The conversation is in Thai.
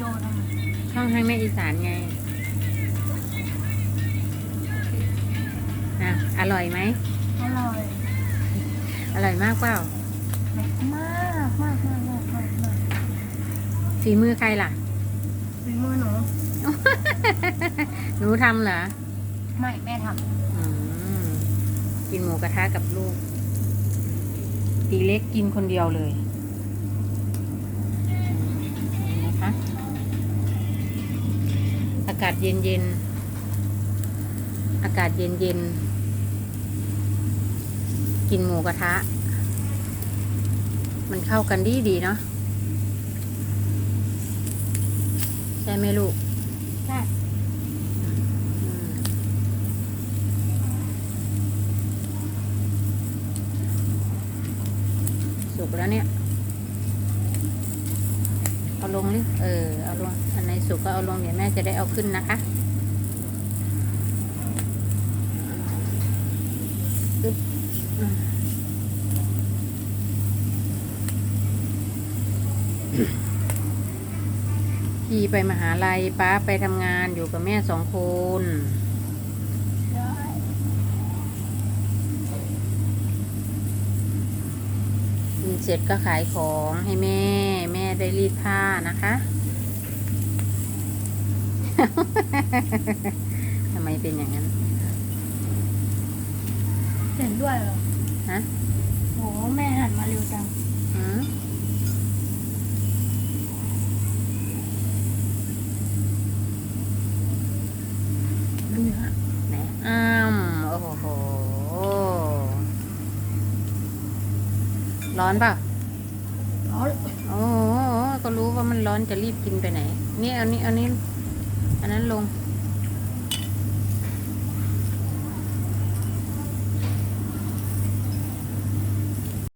โดทำไมช่องให้แม่อีสานไงอะอร่อยไหม อร่อยอร่อยมากเปล่า มากมากมากมากมากมากฝีมือใครล่ะ ฝีมือหนูหนูทำเหรอ ไม่แม่ทอืมกินหมูกระทะกับลูกตีเล็กกินคนเดียวเลยอืมนะคะ อากาศเย็นเย็นๆอากาศเย็นเย็นๆกินหมูกระทะ มันเข้ากันดีดีๆเนาะใช่ไหมลูกำใช่อืมสุกแล้วเนี่ย เอาลงหรือเออ เอาลง อันไหนสุกก็เอาลงเดี๋ยวแม่จะได้เอาขึ้นนะคะอึ๊บพี่ไปมหาลัยป้าไปทำงานอยู่กับแม่สองคน ได้ กิน เสร็จก็ขายของให้แม่ แม่ได้รีดผ้านะคะทำไมเป็นอย่างนั้น เห็นด้วยเหรอฮะโหแม่หันมาเร็วจัง หืมดูฮะไหนอ้ามโอ้โห ร้อนเปล่ะ ร้อนโอ้โหก็รู้ว่ามันร้อนจะรีบกินไปไหน นี่เอานี้เอานี้ อันนั้นลงอ